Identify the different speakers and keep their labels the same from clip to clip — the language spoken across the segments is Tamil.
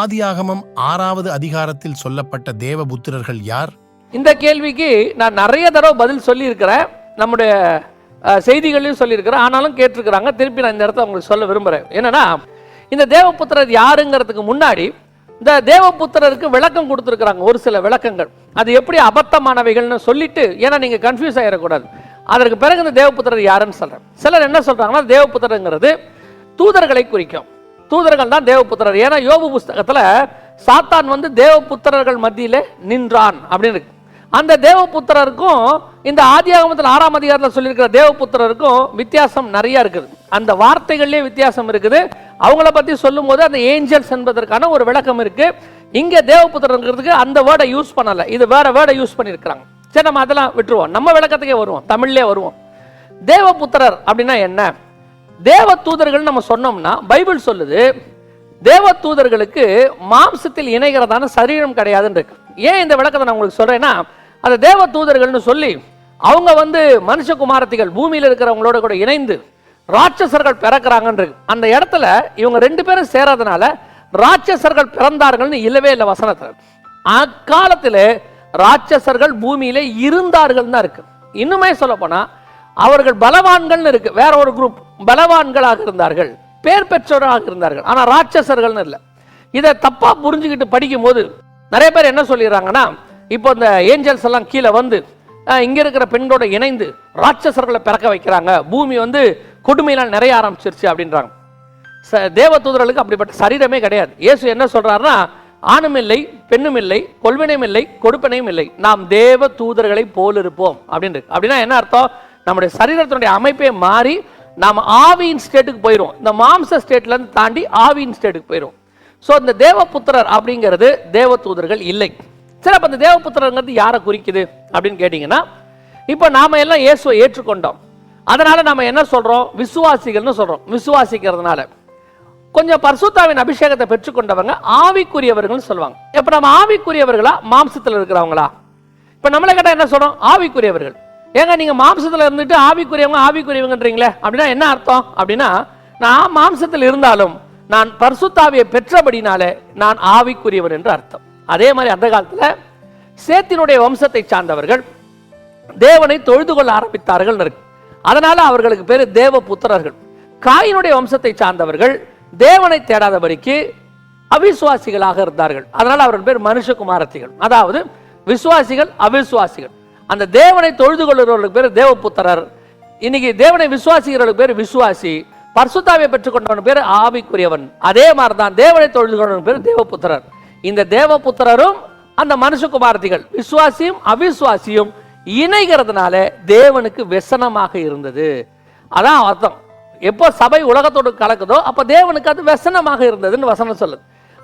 Speaker 1: ஆதியாகமம் ஆறாவது அதிகாரத்தில் சொல்லப்பட்ட தேவபுத்திரர்கள் யார்?
Speaker 2: இந்த கேள்விக்கு நான் நிறைய தடவை பதில் சொல்லியிருக்கிறேன். நம்முடைய செய்திகளையும் சொல்லியிருக்கிறேன். ஆனாலும் கேட்டிருக்கிறாங்க. திருப்பி நான் இந்த இடத்த உங்களுக்கு சொல்ல விரும்புகிறேன் என்னன்னா இந்த தேவபுத்திரர் யாருங்கிறதுக்கு முன்னாடி இந்த தேவபுத்திரருக்கு விளக்கம் கொடுத்துருக்குறாங்க. ஒரு சில விளக்கங்கள். அது எப்படி அபத்தமானவைகள்னு சொல்லிட்டு ஏன்னா நீங்கள் கன்ஃபியூஸ் ஆகிடக்கூடாது அதற்கு பிறகு இந்த தேவபுத்திரர் யாருன்னு சொல்கிறேன் சிலர் என்ன சொல்கிறாங்கன்னா தேவபுத்திரங்கிறது தூதர்களை குறிக்கும். தூதர்கள் தான் தேவபுத்திரர். ஏன்னா யோபு புஸ்தகத்தில் சாத்தான் வந்து தேவபுத்திரர்கள் மத்தியில் நின்றான் அப்படின்னு இருக்கு. அந்த தேவபுத்திரருக்கும் இந்த ஆதியாகமத்தில் ஆறாம் அதிகாரத்தில் சொல்லியிருக்கிற தேவபுத்திரருக்கும் வித்தியாசம் நிறைய இருக்குது. அந்த வார்த்தைகள்லேயே வித்தியாசம் இருக்குது. அவங்கள பற்றி சொல்லும்போது அந்த ஏஞ்சல்ஸ் என்பதற்கான ஒரு விளக்கம் இருக்கு. இங்கே தேவபுத்திரங்கிறதுக்கு அந்த வேர்டை யூஸ் பண்ணலை. இது வேற வேர்டை யூஸ் பண்ணியிருக்கிறாங்க. சரி நம்ம அதெல்லாம் விட்டுருவோம். நம்ம விளக்கத்துக்கே வருவோம். தமிழ்லேயே வருவோம். தேவபுத்திரர் அப்படின்னா என்ன? தேவ தூதர்கள் நம்ம சொன்னோம்னா பைபிள் சொல்லுது தேவ தூதர்களுக்கு மாம்சத்தில் இணைகிறதான சரீரம் கிடையாதுன்னு இருக்கு. ஏன் இந்த விளக்கத்தை நான் உங்களுக்கு சொல்றேன்னா அந்த தேவ தூதர்கள்னு சொல்லி அவங்க வந்து மனுஷகுமாரத்திகள் பூமியில் இருக்கிறவங்களோட கூட இணைந்து ராட்சசர்கள் பிறக்கிறாங்கன்னு அந்த இடத்துல இவங்க ரெண்டு பேரும் சேராதனால ராட்சசர்கள் பிறந்தார்கள்னு இல்லவே இல்லை வசனத்தில். அக்காலத்தில் ராட்சசர்கள் பூமியிலே இருந்தார்கள் தான் இருக்கு. இன்னுமே சொல்ல போனா அவர்கள் பலவான்கள்னு இருக்கு வேற ஒரு குரூப் பலவான்களாக இருந்தார்கள் பேர் பெற்றவராக இருந்தார்கள் ஆனால் ராட்சசர்கள்னு இல்லை. இதை தப்பாக புரிஞ்சுக்கிட்டு படிக்கும்போது நிறைய பேர் என்ன சொல்லிடுறாங்கன்னா இப்போ இந்த ஏஞ்சல்ஸ் எல்லாம் கீழே வந்து இங்கே இருக்கிற பெண்களோட இணைந்து ராட்சசர்களை பிறக்க வைக்கிறாங்க. பூமி வந்து கொடுமையினால் நிறைய ஆரம்பிச்சிருச்சு அப்படின்றாங்க. ச- தேவதூதர்களுக்கு அப்படிப்பட்ட சரீரமே கிடையாது. இயேசு என்ன சொல்கிறாருன்னா ஆணும் இல்லை பெண்ணும் இல்லை கொள்வினையும் இல்லை கொடுப்பனையும் இல்லை. நாம் தேவ தூதர்களை போல் இருப்போம் அப்படின்னு அப்படின்னா என்ன அர்த்தம்? நம்முடைய சரீரத்தினுடைய அமைப்பே மாறி நாம் ஆவியின் ஸ்டேட்டுக்கு போயிடும் இந்த மாம்ச ஸ்டேட்லேருந்து தாண்டி ஆவியின் ஸ்டேட்டுக்கு போயிடும் ஸோ இந்த தேவபுத்திரர் அப்படிங்கிறது தேவ தூதர்கள் இல்லை. சரி அப்போ இந்த தேவபுத்திரங்கிறது யாரை குறிக்குது அப்படின்னு கேட்டிங்கன்னா இப்போ நாம் எல்லாம் இயேசுவை ஏற்றுக்கொண்டோம். அதனால் நம்ம என்ன சொல்கிறோம் விசுவாசிகள்னு சொல்கிறோம் விசுவாசிக்கிறதுனால. கொஞ்சம் பர்சுத்தாவின் அபிஷேகத்தை பெற்றுக்கொண்டவங்க ஆவிக்குரியவர்கள்னு சொல்லுவாங்க. இப்போ நம்ம ஆவிக்குரியவர்களா? மாம்சத்தில் இருக்கிறவங்களா? இப்போ நம்மளை கேட்டால் என்ன சொல்கிறோம் ஆவிக்குரியவர்கள். ஏங்க நீங்க மாம்சத்தில் இருந்துட்டு ஆவிக்குரியவங்க ஆவிக்குரியவங்கன்றீங்களே? அப்படின்னா என்ன அர்த்தம்? அப்படின்னா நான் மாம்சத்தில் இருந்தாலும் நான் பர்சுத்தாவியை பெற்றபடினாலே நான் ஆவிக்குரியவன் என்று அர்த்தம். அதே மாதிரி அந்த காலத்தில் சேத்தினுடைய வம்சத்தை சார்ந்தவர்கள் தேவனை தொழுது கொள்ள ஆரம்பித்தார்கள் இருக்கு. அதனால அவர்களுக்கு பேர் தேவ புத்திரர்கள் காயினுடைய வம்சத்தை சார்ந்தவர்கள் தேவனை தேடாதபடிக்கு அவிசுவாசிகளாக இருந்தார்கள். அதனால அவர்கள் பேர் மனுஷகுமாரத்திகள். அதாவது விசுவாசிகள் அவிசுவாசிகள். அந்த தேவனை தொழுது கொள்கிறவர்களுக்கு பேர் தேவபுத்திரர். இன்னைக்கு தேவனை விசுவாசிக்கிறவர்களுக்கு பேர் விசுவாசி. பர்சுத்தாவை பெற்றுக்கொண்டவன் பேர் ஆவிக்குரியவன். அதே மாதிரி தான் தேவனை தொழுது கொண்டவன் பேர் தேவபுத்திரர். இந்த தேவபுத்திரரும் அந்த மனுஷகுமாரதிகள் விசுவாசியும் அவிசுவாசியும் இணைகிறதுனால தேவனுக்கு வெசனமாக இருந்தது. அதான் அர்த்தம். எப்போ சபை உலகத்தோடு கலக்குதோ அப்போ தேவனுக்கு அது வெசனமாக இருந்ததுன்னு வசனம் சொல்லுது.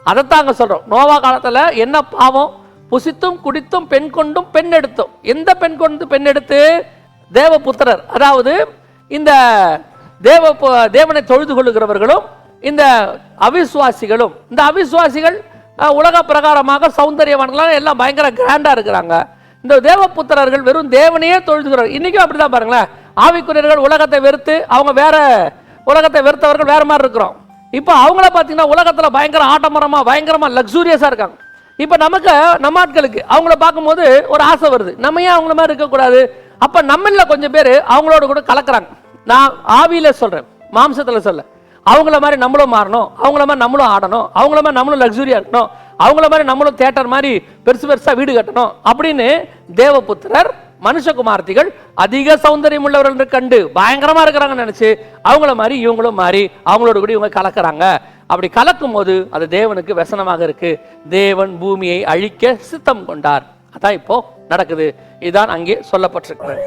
Speaker 2: அதைத்தாங்க சொல்கிறோம் நோவா காலத்தில் என்ன பாவம்? புசித்தும் குடித்தும் பெண் கொண்டும் பெண் எடுத்தும். எந்த பெண் கொண்டு பெண் எடுத்து? தேவபுத்திரர். அதாவது இந்த தேவ தேவனை தொழுது கொள்ளுகிறவர்களும் இந்த அவிசுவாசிகளும் இந்த அவிசுவாசிகள் உலக பிரகாரமாக சௌந்தரியவான்களாக எல்லாம் பயங்கர கிராண்டாக இருக்கிறாங்க. இந்த தேவபுத்திரர்கள் வெறும் தேவனையே தொழுதுகிறார் இன்னைக்கும் அப்படிதான் பாருங்களேன். ஆவிக்குரியர்கள் உலகத்தை வெறுத்து அவங்க வேற உலகத்தை வெறுத்தவர்கள் வேற மாதிரி இருக்கிறோம். இப்போ அவங்கள பார்த்தீங்கன்னா உலகத்தில் பயங்கர ஆட்டமரமாக பயங்கரமாக லக்ஸூரியஸாக இருக்காங்க. இப்போ நமக்கு நம்ம ஆட்களுக்கு அவங்கள பார்க்கும்போது ஒரு ஆசை வருது. நம்ம ஏன் அவங்கள மாதிரி இருக்கக்கூடாது? அப்போ நம்மளில் கொஞ்சம் பேர் அவங்களோட கூட கலக்கிறாங்க. நான் ஆவியில் சொல்கிறேன் மாம்சத்தில் சொல்ல. அவங்கள மாதிரி நம்மளும் மாறணும் அவங்கள மாதிரி நம்மளும் ஆடணும் அவங்கள மாதிரி நம்மளும் லக்ஸுரியாக இருக்கணும் அவங்கள மாதிரி நம்மளும் தேட்டர் மாதிரி பெருசு பெருசாக வீடு கட்டணும் அப்படின்னு தேவபுத்திரர் மனுஷகுமார்த்திகள் அதிக சௌந்தரியம் உள்ளவர்கள் கண்டு பயங்கரமாக இருக்கிறாங்கன்னு நினச்சி அவங்கள மாதிரி இவங்களும் மாறி அவங்களோட கூட இவங்க கலக்கிறாங்க. அப்படி கலக்கும் போது அது தேவனுக்கு வசனமாக இருக்கு. தேவன் பூமியை அழிக்க சித்தம் கொண்டார். அதான் இப்போ நடக்குது. இதுதான் அங்கே சொல்லப்பட்டிருக்கிறது.